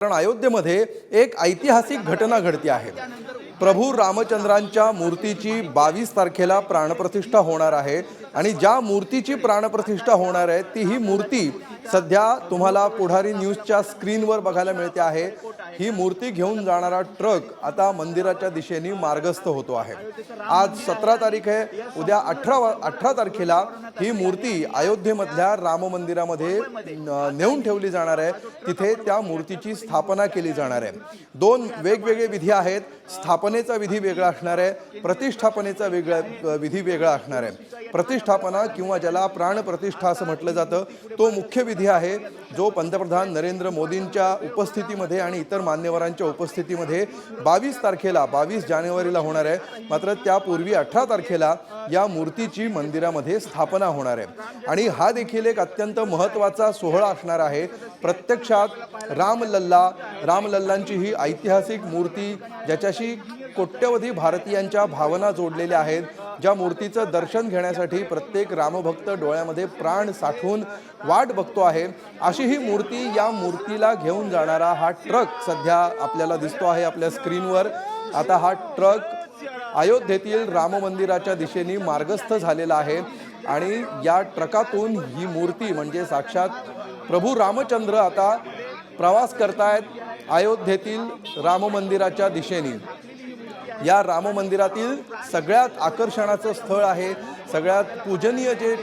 कारण अयोध्येमध्ये एक ऐतिहासिक घटना घडती आहे. प्रभू रामचंद्रांच्या मूर्तीची बावीस तारखेला प्राणप्रतिष्ठा होणार आहे आणि ज्या मूर्तीची प्राणप्रतिष्ठा होणार आहे ती ही मूर्ती सध्या तुम्हाला पुढारी न्यूजच्या स्क्रीनवर बघायला मिळते आहे. ही मूर्ती घेऊन जाणारा ट्रक आता मंदिराच्या दिशेने मार्गस्थ होतो आहे. आज सतरा तारीख आहे. उद्या अठरा अठरा तारखेला ही मूर्ती अयोध्येमधल्या राम मंदिरामध्ये नेऊन ठेवली जाणार आहे. तिथे त्या मूर्तीची स्थापना केली जाणार आहे. दोन वेगवेगळे विधी आहेत. स्थापनेचा विधी वेगळा असणार आहे. प्रतिष्ठापनेचा वेगळा विधी वेगळा असणार आहे. प्रतिष्ठापना किंवा ज्याला प्राणप्रतिष्ठा असं म्हटलं जातं तो मुख्य विधी आहे जो पंतप्रधान नरेंद्र मोदींच्या उपस्थितीमध्ये आणि इतर मान्यवरांच्या उपस्थितीमध्ये बावीस तारखेला बावीस जानेवारीला होणार आहे. मात्र त्यापूर्वी अठरा तारखेला या मूर्तीची मंदिरामध्ये स्थापना होणार आहे. आणि हा देखील एक अत्यंत महत्त्वाचा सोहळा असणार आहे. प्रत्यक्षात रामलल्ला रामलल्लांची ही ऐतिहासिक मूर्ती ज्याच्याशी कोट्यवधी भारतीयांच्या भावना जोडलेल्या आहेत ज्या मूर्तीचं दर्शन घेण्यासाठी प्रत्येक रामभक्त डोळ्यामध्ये प्राण साठवून वाट बघतो आहे अशी ही मूर्ती या मूर्तीला घेऊन जाणारा हा ट्रक सध्या आपल्याला दिसतो आहे आपल्या स्क्रीनवर. आता हा ट्रक अयोध्येतील राम मंदिराच्या दिशेने मार्गस्थ झालेला आहे आणि या ट्रकातून ही मूर्ती म्हणजे साक्षात प्रभू रामचंद्र आता प्रवास करतायत अयोध्येतील राम मंदिराच्या दिशेने. या राम मंदिरातील सगळ्यात आकर्षणाचं स्थळ आहे. सगळ्यात पूजनीय जे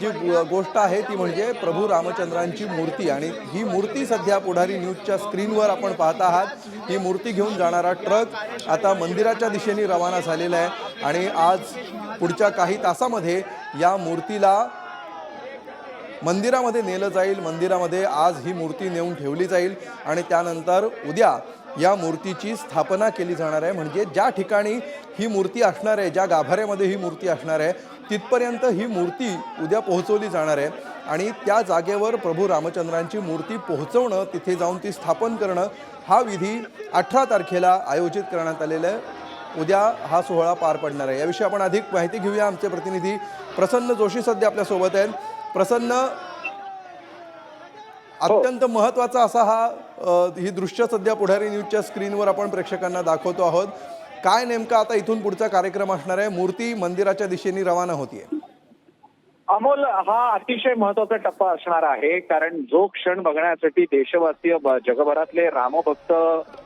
जी गोष्ट आहे ती म्हणजे प्रभू रामचंद्रांची मूर्ती. आणि ही मूर्ती सध्या पुढारी न्यूजच्या स्क्रीनवर आपण पाहत आहात. ही मूर्ती घेऊन जाणारा ट्रक आता मंदिराच्या दिशेने रवाना झालेला आहे. आणि आज पुढच्या काही तासामध्ये या मूर्तीला मंदिरामध्ये नेलं जाईल. मंदिरामध्ये आज ही मूर्ती नेऊन ठेवली जाईल. आणि त्यानंतर उद्या या मूर्तीची स्थापना केली जाणार आहे. म्हणजे ज्या ठिकाणी ही मूर्ती असणार आहे ज्या गाभाऱ्यामध्ये ही मूर्ती असणार आहे तिथपर्यंत ही मूर्ती उद्या पोहोचवली जाणार आहे. आणि त्या जागेवर प्रभू रामचंद्रांची मूर्ती पोहोचवणं तिथे जाऊन ती स्थापन करणं हा विधी अठरा तारखेला आयोजित करण्यात आलेला आहे. उद्या हा सोहळा पार पडणार आहे. याविषयी आपण अधिक माहिती घेऊया. आमचे प्रतिनिधी प्रसन्न जोशी सध्या आपल्यासोबत आहेत. प्रसन्न अत्यंत महत्त्वाचा असा हा ही दृश्य सध्या पुढारी न्यूजच्या स्क्रीनवर आपण प्रेक्षकांना दाखवतो आहोत. काय नेमका आता इथून पुढचा कार्यक्रम असणार आहे? मूर्ती मंदिराच्या दिशेने रवाना होतीये. अमोल हा अतिशय महत्त्वाचा टप्पा असणार आहे. कारण जो क्षण बघण्यासाठी देशवासीय जगभरातले रामभक्त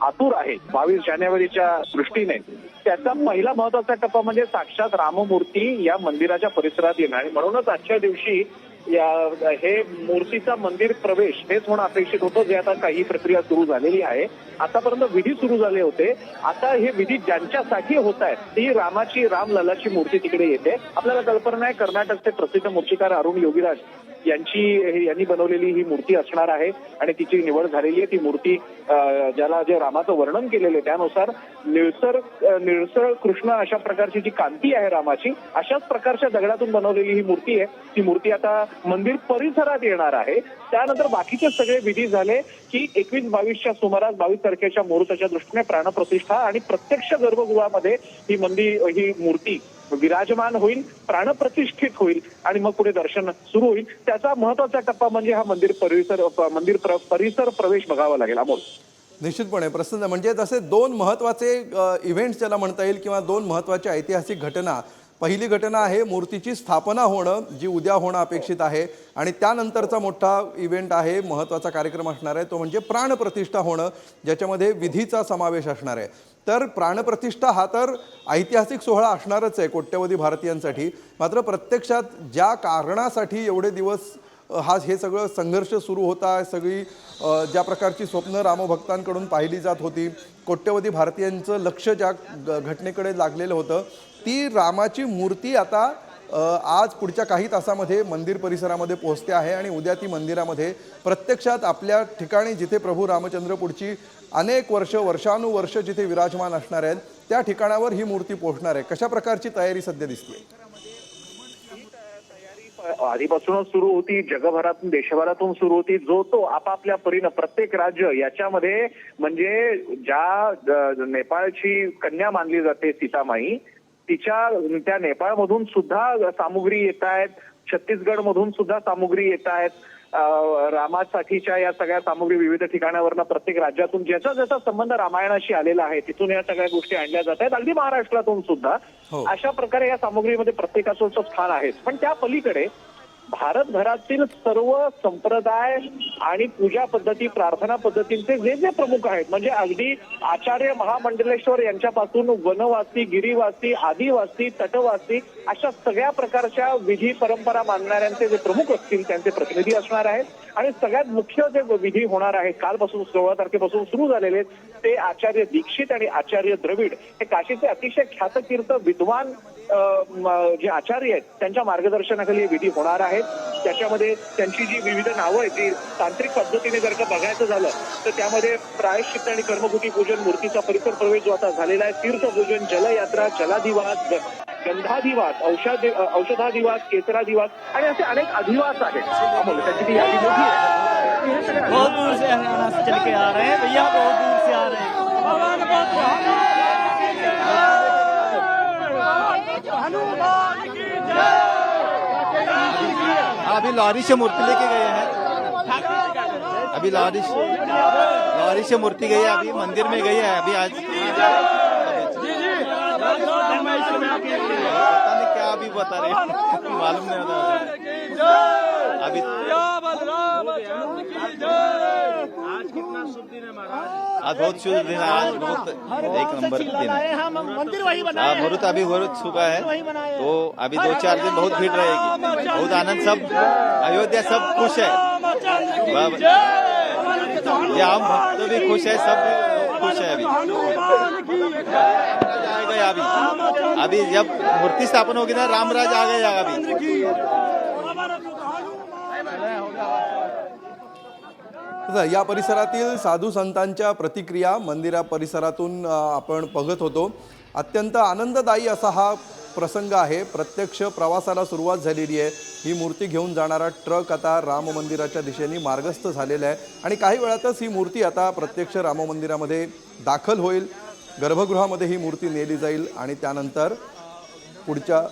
आतुर आहेत बावीस जानेवारीच्या दृष्टीने त्याचा पहिला महत्त्वाचा टप्पा म्हणजे साक्षात राममूर्ती या मंदिराच्या परिसरात येणं आणि म्हणूनच आजच्या दिवशी या हे मूर्तीचा मंदिर प्रवेश हेच होणं अपेक्षित होतं जे आता काही प्रक्रिया सुरू झालेली आहे. आतापर्यंत विधी सुरू झाले होते. आता हे विधी ज्यांच्यासाठी होत आहेत ती रामाची रामललाची मूर्ती तिकडे येते. आपल्याला कल्पना आहे कर्नाटकचे प्रसिद्ध मूर्तिकार अरुण योगीराज यांची यांनी बनवलेली ही मूर्ती असणार आहे आणि तिची निवड झालेली आहे. ती मूर्ती ज्याला जे रामाचं वर्णन केलेलं आहे त्यानुसार निळसर निळसर कृष्ण अशा प्रकारची जी कांती आहे रामाची अशाच प्रकारच्या दगडातून बनवलेली ही मूर्ती आहे. ती मूर्ती आता मंदिर परिसरात येणार आहे. त्यानंतर बाकीचे सगळे विधी झाले की एकवीस बावीसच्या सुमारास बावीस तारखेच्या मुहूर्ताच्या दृष्टीने प्राणप्रतिष्ठा आणि प्रत्यक्ष गर्भगृहामध्ये ही मंदिर ही मूर्ती विराजमान होईल प्राणप्रतिष्ठित होईल आणि मग पुढे दर्शन सुरू होईल. त्याचा महत्त्वाचा टप्पा म्हणजे हा मंदिर परिसर मंदिर प्र- परिसर प्रवेश बघावा लागेल. अमोल. निश्चितपणे प्रसन्न म्हणजे जसे दोन महत्त्वाचे इव्हेंट्स ज्याला म्हणता येईल किंवा दोन महत्त्वाच्या ऐतिहासिक घटना पहिली घटना आहे मूर्तीची स्थापना होणं जी उद्या होणं अपेक्षित आहे. आणि त्यानंतरचा मोठा इव्हेंट आहे महत्त्वाचा कार्यक्रम असणार आहे. तो म्हणजे प्राणप्रतिष्ठा होणं ज्याच्यामध्ये विधीचा समावेश असणार आहे. तर प्राणप्रतिष्ठा हा तर ऐतिहासिक सोहळा असणारच आहे कोट्यवधी भारतीयांसाठी. मात्र प्रत्यक्षात ज्या कारणासाठी एवढे दिवस हा हे सगळं संघर्ष सुरू होता सगळी ज्या प्रकारची स्वप्न रामभक्तांकडून पाहिली जात होती कोट्यवधी भारतीयांचं लक्ष ज्या ग- घटनेकडे लागलेलं होतं ती रामाची मूर्ती आता आज पुढच्या काही तासामध्ये मंदिर परिसरामध्ये पोहोचते आहे आणि उद्या ती मंदिरामध्ये प्रत्यक्षात आपल्या ठिकाणी जिथे प्रभू रामचंद्र पुढची अनेक वर्ष वर्षानुवर्ष जिथे विराजमान असणार आहेत त्या ठिकाणावर ही मूर्ती पोहोचणार आहे. कशा प्रकारची तयारी सध्या दिसते? आधीपासूनच सुरू होती जगभरातून देशभरातून सुरू होती जो तो आपापल्या परीनं प्रत्येक राज्य याच्यामध्ये म्हणजे ज्या नेपाळची कन्या मानली जाते सीतामाई तिच्या त्या नेपाळमधून सुद्धा सामुग्री येत आहेत छत्तीसगड मधून सुद्धा सामुग्री येत आहेत रामासाठीच्या या सगळ्या सामुग्री विविध ठिकाणावरनं प्रत्येक राज्यातून ज्याचा ज्याचा संबंध रामायणाशी आलेला आहे तिथून या सगळ्या गोष्टी आणल्या जात आहेत अगदी महाराष्ट्रातून सुद्धा हो. अशा प्रकारे या सामुग्रीमध्ये प्रत्येकाचं स्थान आहेच पण त्या पलीकडे भारतभरातील सर्व संप्रदाय आणि पूजा पद्धती प्रार्थना पद्धतींचे जे जे प्रमुख आहेत म्हणजे अगदी आचार्य महामंडलेश्वर यांच्यापासून वनवासी गिरीवासी आदिवासी तटवासी अशा सगळ्या प्रकारच्या विधी परंपरा मानणाऱ्यांचे जे प्रमुख असतील त्यांचे प्रतिनिधी असणार आहेत. आणि सगळ्यात मुख्य जे विधी होणार आहेत कालपासून सोळा तारखेपासून सुरू झालेले ते आचार्य दीक्षित आणि आचार्य द्रविड हे काशीचे अतिशय ख्यातकीर्त विद्वान जे आचार्य आहेत त्यांच्या मार्गदर्शनाखाली विधी होणार आहेत. त्याच्यामध्ये त्यांची जी विविध नावं आहेत ती तांत्रिक पद्धतीने जर का बघायचं झालं तर त्यामध्ये प्रायश्चित्त आणि कर्मभूती पूजन मूर्तीचा परिसर प्रवेश जो आता झालेला आहे. तीर्थपूजन जलयात्रा जलाधिवास गंधाधिवास औषध औषधाधिवास केसराधिवास आणि असे अनेक अधिवास आहेत. अमोल त्याची ती यादी मोठी आहे. बहुत दूर से हरियाणा से चल के आ रहे हैं भैया बहुत दूर से आ रहे हैं। अभी लॉरी से मूर्ति लेके गए हैं। अभी लॉरी से लॉरी से मूर्ति गई है अभी मंदिर में गई है अभी आज। पता नहीं क्या अभी बता रहे मालूम नहीं होता अभी आज बहुत शुभ दिन है आज बहुत एक नंबर दिन है हम मंदिर वही हाँ मुहूर्त अभी मुहूर्त सुबह है तो अभी दो चार दिन बहुत भीड़ रहेगी बहुत आनंद सब अयोध्या सब खुश है। ये हम भक्त भी खुश है सब खुश है अभी आएगा अभी अभी जब मूर्ति स्थापन होगी ना रामराज आ गया अभी। या परिसरातील साधू संतांच्या प्रतिक्रिया मंदिरा परिसरातून आपण बघत होतो. अत्यंत आनंददायी असा हा प्रसंग आहे. प्रत्यक्ष प्रवासाला सुरुवात झालेली आहे. ही मूर्ती घेऊन जाणारा ट्रक आता राम मंदिराच्या दिशेने मार्गस्थ झालेला आहे. आणि काही वेळातच ही मूर्ती आता प्रत्यक्ष राम मंदिरामध्ये दाखल होईल. गर्भगृहामध्ये ही मूर्ती नेली जाईल आणि त्यानंतर पुढच्या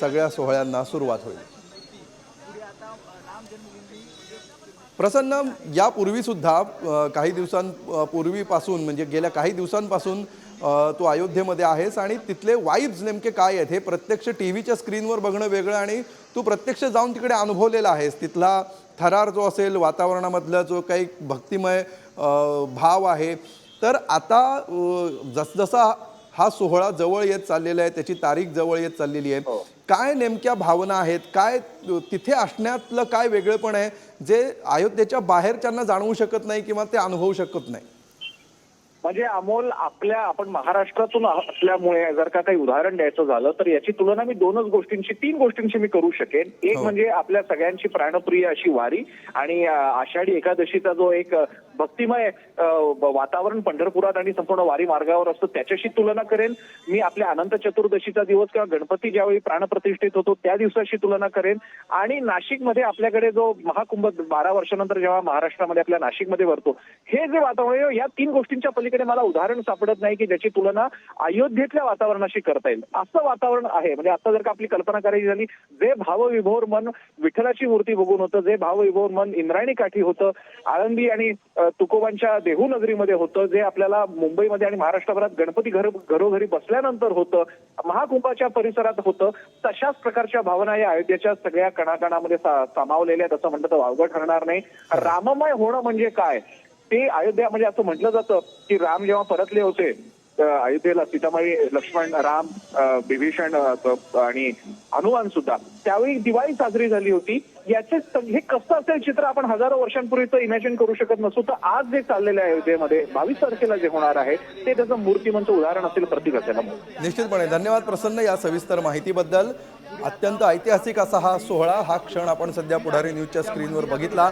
सगळ्या सोहळ्यांना सुरुवात होईल. प्रसन्न यापूर्वीसुद्धा काही दिवसांपूर्वीपासून म्हणजे गेल्या काही दिवसांपासून तू अयोध्येमध्ये आहेस आणि तिथले वाईब्स नेमके काय आहेत हे प्रत्यक्ष टी व्हीच्या स्क्रीनवर बघणं वेगळं आणि तू प्रत्यक्ष जाऊन तिकडे अनुभवलेला आहेस. तिथला थरार जो असेल वातावरणामधला जो काही भक्तिमय भाव आहे. तर आता जसजसा हा सोहळा जवळ येत चाललेला आहे त्याची तारीख जवळ येत चाललेली आहे. काय नेमक्या भावना आहेत? काय तिथे असण्यातलं काय वेगळेपण आहे जे अयोध्येच्या बाहेरच्यांना जाणवू शकत नाही किंवा ते अनुभवू शकत नाही? म्हणजे अमोल आपल्या आपण महाराष्ट्रातून असल्यामुळे जर का काही उदाहरण द्यायचं झालं तर याची तुलना मी दोनच गोष्टींची तीन गोष्टींची मी करू शकेन एक हो. म्हणजे आपल्या सगळ्यांची प्राणप्रिय अशी वारी आणि आषाढी एकादशीचा जो एक भक्तिमय वातावरण पंढरपुरात आणि संपूर्ण वारी मार्गावर असतं त्याच्याशी तुलना करेन मी आपल्या अनंत चतुर्दशीचा दिवस किंवा गणपती ज्यावेळी प्राणप्रतिष्ठित होतो त्या दिवसाशी तुलना करेन आणि नाशिकमध्ये आपल्याकडे जो महाकुंभ बारा वर्षानंतर जेव्हा महाराष्ट्रामध्ये आपल्या नाशिकमध्ये भरतो हे जे वातावरण आहे, या तीन गोष्टींच्या पलीकडे मला उदाहरण सापडत नाही की ज्याची तुलना अयोध्येतल्या वातावरणाशी करता येईल. असं वातावरण आहे. म्हणजे आता जर का आपली कल्पना करायची झाली जे भावविभोर मन विठ्ठलाची मूर्ती बघून होतं जे भावविभोर मन इंद्रायणी काठी होतं आळंदी आणि तुकोबांच्या देहू नगरीमध्ये होतं जे आपल्याला मुंबईमध्ये आणि महाराष्ट्रभरात गणपती घर घरोघरी बसल्यानंतर होतं महाकुंभाच्या परिसरात होतं तशाच प्रकारच्या भावना या अयोध्येच्या सगळ्या कणाकणामध्ये सामावलेल्या आहेत असं म्हणलं तर वावगं ठरणार नाही. राममय होणं म्हणजे काय? ते अयोध्या म्हणजे असं म्हटलं जातं की राम जेव्हा परतले होते अयोध्येला सीतामाई लक्ष्मण राम विभीषण आणि हनुमान सुद्धा. त्यावेळी दिवाळी साजरी झाली होती. याचे हे कसं असेल चित्र आपण हजारो वर्षांपूर्वीचं इमॅजिन करू शकत नसू. तर आज जे चाललेलं आहे अयोध्येमध्ये बावीस तारखेला जे होणार आहे ते त्याचं मूर्तिमंत उदाहरण असेल प्रतीक असेल. निश्चितपणे. धन्यवाद प्रसन्न या सविस्तर माहितीबद्दल. अत्यंत ऐतिहासिक असा हा सोहळा हा क्षण आपण सध्या पुढारी न्यूजच्या स्क्रीनवर बघितला.